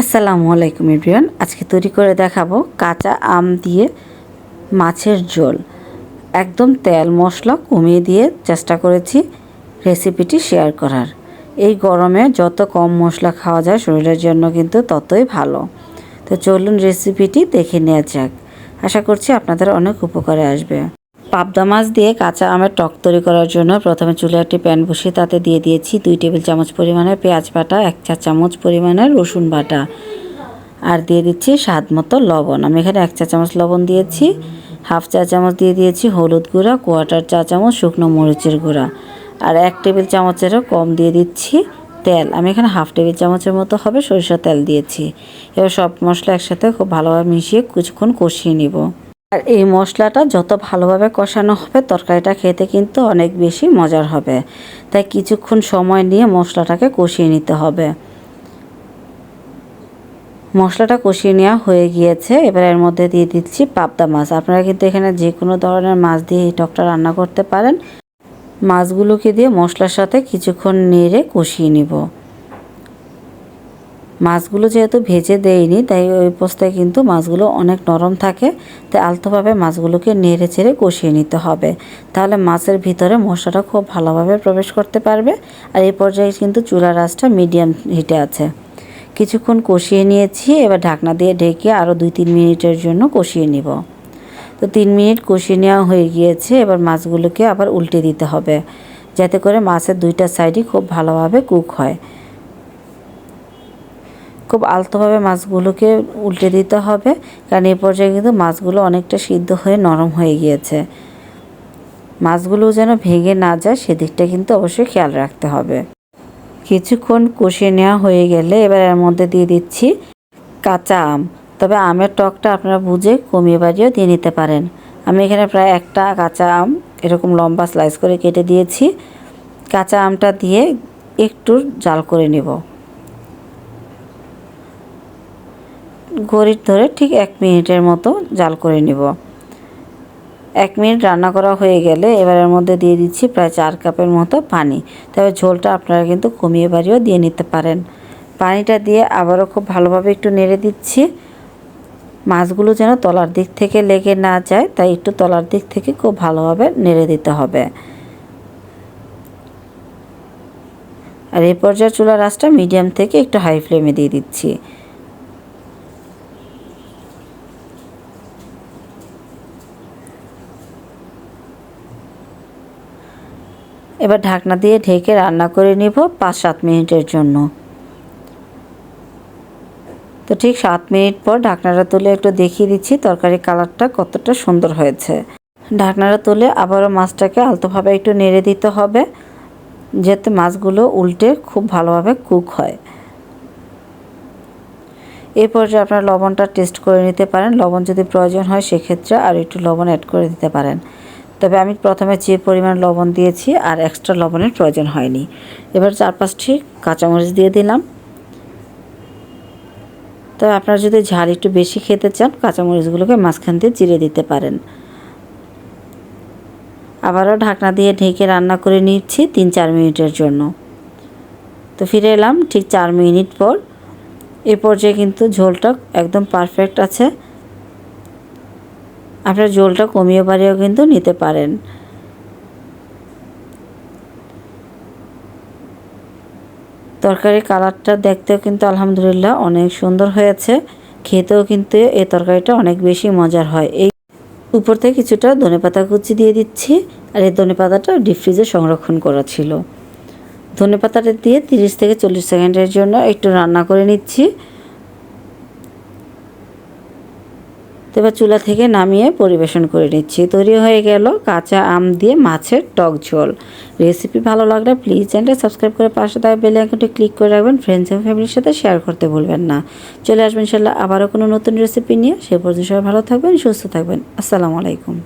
আসসালামু আলাইকুম এভরিওয়ান। আজকে তৈরি করে দেখাবো কাঁচা আম দিয়ে মাছের ঝোল। একদম তেল, মশলা কমিয়ে দিয়ে চেষ্টা করেছি রেসিপিটি শেয়ার করার। এই গরমে যত কম মশলা খাওয়া যায় শরীরের জন্য কিন্তু ততই ভালো। তো চলুন রেসিপিটি দেখে নেওয়া যাক। আশা করছি আপনাদের অনেক উপকারে আসবে। পাবদা মাছ দিয়ে কাঁচা আমের টক তৈরি করার জন্য প্রথমে চুলে একটি প্যান বসিয়ে তাতে দিয়ে দিয়েছি দুই টেবিল চামচ পরিমাণের পেঁয়াজ বাটা, এক চা চামচ পরিমাণের রসুন বাটা। আর দিয়ে দিচ্ছি স্বাদ মতো লবণ। আমি এখানে এক চা চামচ লবণ দিয়েছি, হাফ চা চামচ দিয়ে দিয়েছি হলুদ গুঁড়া, কোয়াটার চা চামচ শুকনো মরিচের গুঁড়া। আর এক টেবিল চামচেরও কম দিয়ে দিচ্ছি তেল। আমি এখানে হাফ টেবিল চামচের মতো হবে সরিষা তেল দিয়েছি। এবার সব মশলা একসাথে খুব ভালোভাবে মিশিয়ে কিছুক্ষণ কষিয়ে নিব। আর এই মশলাটা যত ভালোভাবে কষানো হবে, তরকারিটা খেতে কিন্তু অনেক বেশি মজার হবে। তাই কিছুক্ষণ সময় নিয়ে মশলাটাকে কষিয়ে নিতে হবে। মশলাটা কষিয়ে নেওয়া হয়ে গিয়েছে। এবার এর মধ্যে দিয়ে দিচ্ছি পাবদা মাছ। আপনারা কিন্তু এখানে যে কোনো ধরনের মাছ দিয়ে এই টকটা রান্না করতে পারেন। মাছগুলোকে দিয়ে মশলার সাথে কিছুক্ষণ নেড়ে কষিয়ে নিব। মাছগুলো যেহেতু ভেজে দেয়নি, তাই ওই পোস্তায় কিন্তু মাছগুলো অনেক নরম থাকে, তাই আলতোভাবে মাছগুলোকে নেড়ে চেড়ে কষিয়ে নিতে হবে। তাহলে মাছের ভিতরে মশলাটা খুব ভালোভাবে প্রবেশ করতে পারবে, আর এই পর্যায়ে কিন্তু চুলার আঁচটা মিডিয়াম হিটে আছে। কিছুক্ষণ কষিয়ে নিয়েছি, এবার ঢাকনা দিয়ে ঢেকে আরও দুই তিন মিনিটের জন্য কষিয়ে নিব। তো তিন মিনিট কষিয়ে নেওয়া হয়ে গিয়েছে, এবার মাছগুলোকে আবার উল্টে দিতে হবে, যাতে করে মাছের দুইটা সাইডই খুব ভালোভাবে কুক হয়। খুব আলতোভাবে মাছগুলোকে উল্টে দিতে হবে। কারণ এই পর্যায়ে কিন্তু মাছগুলো অনেকটা সিদ্ধ হয়ে নরম হয়ে গিয়েছে। মাছগুলো যেন ভেঙে না যায়, সেদিকটা কিন্তু অবশ্যই খেয়াল রাখতে হবে। কিছুক্ষণ কষিয়ে নেওয়া হয়ে গেলে এবার এর মধ্যে দিয়ে দিচ্ছি কাঁচা আম। তবে আমের টকটা আপনারা বুঝে কমিয়ে বাড়িয়েও দিয়ে নিতে পারেন। আমি এখানে প্রায় একটা কাঁচা আম, এরকম লম্বা স্লাইস করে কেটে দিয়েছি। কাঁচা আমটা দিয়ে একটু জাল করে নেব। ঘড়ির ধরে ঠিক এক মিনিটের মতো জাল করে নিব। এক মিনিট রান্না করা হয়ে গেলে এবারের মধ্যে দিয়ে দিচ্ছি প্রায় চার কাপের মতো পানি। তবে ঝোলটা আপনারা কিন্তু কমিয়ে বাড়িয়েও দিয়ে নিতে পারেন। পানিটা দিয়ে আবারও খুব ভালোভাবে একটু নেড়ে দিচ্ছি। মাছগুলো যেন তলার দিক থেকে লেগে না যায়, তাই একটু তলার দিক থেকে খুব ভালোভাবে নেড়ে দিতে হবে। আর এই পর্যায়ে চুলার আঁচটা মিডিয়াম থেকে একটু হাই ফ্লেমে দিয়ে দিচ্ছি। এবার ঢাকনা দিয়ে ঢেকে রান্না করে নিব পাঁচ সাত মিনিটের জন্য। তো ঠিক সাত মিনিট পর ঢাকনাটা তুলে একটু দেখিয়ে দিচ্ছি তরকারি কালারটা কতটা সুন্দর হয়েছে। ঢাকনাটা তুলে আবারও মাছটাকে আলতোভাবে একটু নেড়ে দিতে হবে, যাতে মাছগুলো উল্টে খুব ভালোভাবে কুক হয়। এই পর্যায়ে আপনার লবণটা টেস্ট করে নিতে পারেন। লবণ যদি প্রয়োজন হয় সেক্ষেত্রে আর একটু লবণ অ্যাড করে দিতে পারেন। তবে আমি প্রথমে যে পরিমাণ লবণ দিয়েছি আর এক্সট্রা লবণের প্রয়োজন হয়নি। এবার চার পাঁচটি কাঁচামরিচ দিয়ে দিলাম। তবে আপনারা যদি ঝাল একটু বেশি খেতে চান, কাঁচামরিচগুলোকে মাঝখান দিয়ে চিড়ে দিতে পারেন। আবারও ঢাকনা দিয়ে ঢেকে রান্না করে নিচ্ছি তিন চার মিনিটের জন্য। তো ফিরে এলাম ঠিক চার মিনিট পর। এ পর্যায়ে কিন্তু ঝোলটা একদম পারফেক্ট আছে। আপনার ঝোলটা কমিয়ে বাড়িয়েও কিন্তু নিতে পারেন। তরকারির কালারটা দেখতেও কিন্তু আলহামদুলিল্লাহ অনেক সুন্দর হয়েছে। খেতেও কিন্তু এই তরকারিটা অনেক বেশি মজার হয়। এই উপর থেকে কিছুটা ধনেপাতা কুচি দিয়ে দিচ্ছি আর এই ধনেপাতাটা ডিপ ফ্রিজে সংরক্ষণ করা ছিল। ধনেপাতাটা দিয়ে তিরিশ থেকে চল্লিশ সেকেন্ডের জন্য একটু রান্না করে নিচ্ছি। এবার চুলা থেকে নামিয়ে পরিবেশন করে নিচ্ছি। তৈরি হয়ে গেল কাঁচা আম দিয়ে মাছের টক ঝোল। রেসিপি ভালো লাগলে প্লিজ চ্যানেলটা সাবস্ক্রাইব করে পাশে থাকা বেল আইকনটি ক্লিক করে রাখবেন। ফ্রেন্ডস এবং ফ্যামিলির সাথে শেয়ার করতে ভুলবেন না। চলে আসবেন ইনশাল্লাহ আবারও কোনো নতুন রেসিপি নিয়ে। সে পর্যন্ত সবাই ভালো থাকবেন, সুস্থ থাকবেন। আসসালামু আলাইকুম।